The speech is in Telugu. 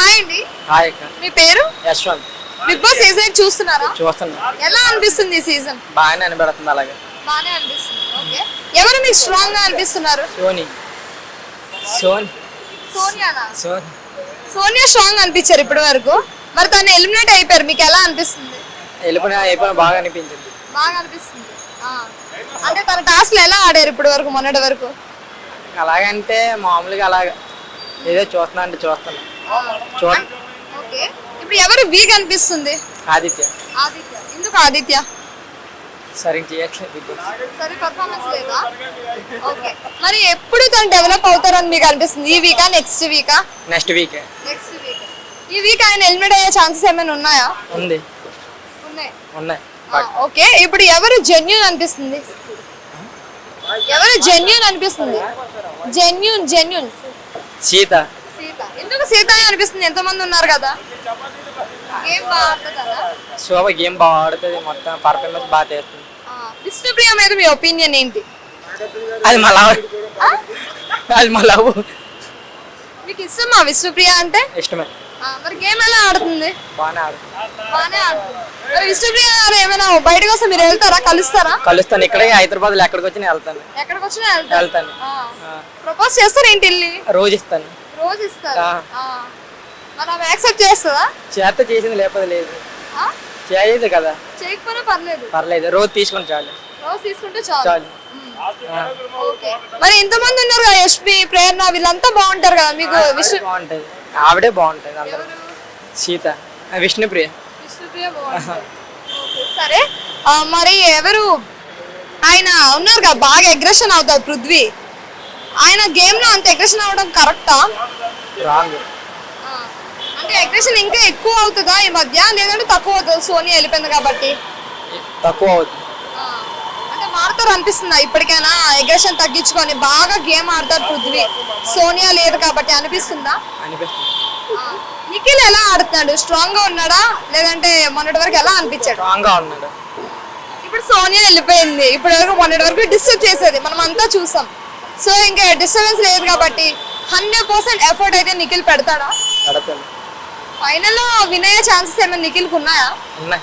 హాయ్ అండి. హాయ్ అక్క. మీ పేరు? యశ్వంత్. బిగ్ బాస్ సీజన్ చూస్తున్నారా? చూస్తున్నా. ఎలా అనిపిస్తుంది ఈ సీజన్? బాగానే అనిపెడుతుంది అలాగే. బాగానే అనిపిస్తుంది. ఓకే. ఎవరు మీకు స్ట్రాంగ్గా అనిపిస్తున్నారు? సోనీ. సోనీ. సోనియానా? సోనీ. సోనియా స్ట్రాంగ్ అనిపించారు ఇప్పటి వరకు. మరి తను ఎలిమినేట్ అయిపోయారు. మీకు ఎలా అనిపిస్తుంది? వెళ్ళిపోయిన అయిపోయిన బాగా అనిపించింది. బాగా అనిపిస్తుంది. అంటే తన టాస్క్ ఎలా ఆడారు ఇప్పటి వరకు మొన్నటి వరకు? అలాగంటే మామూలుగా అలాగ. ఏదో చూస్తున్నా అంటే చూస్తున్నా. ఓకే. ఇప్పుడు ఎవరు వీక్ అనిపిస్తుంది ఆదిత్య. ఆదిత్య. ఎందుకు ఆదిత్య? సరిగ్గా చేయట్లేదు. సరే పర్ఫార్మెన్స్ లేదా? ఓకే. మరి ఎప్పుడు తను డెవలప్ అవుతారని మీకు అనిపిస్తుంది? ఈ వీకా నెక్స్ట్ వీకా నెక్స్ట్ వీక్ నెక్స్ట్ వీక్ ఈ వీక్ ఆయన ఎలిమినేట్ అయ్యే ఛాన్సెస్ ఏమైనా ఉన్నాయా? ఉంది. ఉన్నాయి. ఉన్నాయి. ఓకే. ఇప్పుడు ఎవరు జెన్యున్ అనిపిస్తుంది? ఎవరు జెన్యున్ అనిపిస్తుంది? Genuine genuine Seetha. ఎందుకు సీత అని అనిపిస్తుంది? ఎంతమంది ఉన్నారు కదా? గేమ్ బాగా ఆడుతుందా శోభ గేమ్ బాగా ఆడుతుంది మొత్తం పర్ఫార్మెన్స్ బాగా చేస్తుంది. విష్ణుప్రియ మీద మీ ఒపీనియన్ ఏంటి? అది మా లవ్? అది మా లవ్. మీకు ఇష్టమా విష్ణుప్రియ అంటే? ఇష్టమే. మరి గేమ్ ఎలా ఆడుతుంది? బాగానే ఆడుతుంది. బాగానే ఆడుతుంది. మరి విష్ణుప్రియ గారు ఏమైనా బయట కోసం మీరు వెళ్తారా? కలుస్తారా? కలుస్తాను. ఇక్కడే హైదరాబాద్లో ఎక్కడికి వచ్చి నేను వెళ్తాను. ఎక్కడికి వచ్చినా వెళ్తాను. ప్రపోజ్ చేస్తారు ఏంటి వెళ్ళి? రోజు ఇస్తాను. రోజు ఇస్తారు ఆమె యాక్సెప్ట్ చేస్తుందా? చేత చేసింది లేకపోతే లేదు. ఆ? చేయదు కదా. చేయకపోయినా పర్లేదు. పర్లేదు. రోజు తీసుకొని చాలు. రోజు తీసుకుంటే చాలు. చాలు. మరి ఎంతమంది ఉన్నారు కదా యష్మి ప్రేరణ వీళ్ళంతా బాగుంటారు కదా మీకు విష్ణు బాగుంటది ఆవిడే బాగుంటది అందరూ. సీత. విష్ణుప్రియ. విష్ణుప్రియ సరే. మరి ఎవరు? ఆయన ఉన్నారు కదా బాగా అగ్రెషన్ అవుతారు పృథ్వీ. ఆయన గేమ్లో అంత అగ్రెషన్ అవడం కరెక్టా రాంగ్. అంటే అగ్రెషన్ ఇంకా ఎక్కువ అవుతుందా ఈ మధ్య? లేదంటే తక్కువ అవుతుంది సోనీ వెళ్ళిపోయింది కాబట్టి? తక్కువ అవుతుంది. అంటే మారుతారు అనిపిస్తుందా ఇప్పటికైనా? అగ్రెషన్ తగ్గించుకొని బాగా గేమ్ ఆడతారు పృథ్వీ. సోనియా లేదు కాబట్టి అనిపిస్తుందా? అనిపిస్తుంది. నిఖిల్ ఎలా ఆడుతున్నాడు? స్ట్రాంగ్గా ఉన్నాడా? లేదంటే మొన్నటి వరకు ఎలా అనిపించాడు? స్ట్రాంగ్గా ఉన్నాడు. ఇప్పుడు సోనియా వెళ్ళిపోయింది. ఇప్పటి వరకు మొన్నటి వరకు డిస్టర్బ్ చేసేది. మనం అంతా చూసాం. సో ఇంకా డిస్టర్బెన్స్ లేదు కాబట్టి హండ్రెడ్ పర్సెంట్ ఎఫర్ట్ అయితే నిఖిల్ పెడతాడా? పడుతుంది ఫైనల్లో వినయ ఛాన్సెస్ ఏమైనా నిఖిల్కి ఉన్నాయా. ఉన్నాయి.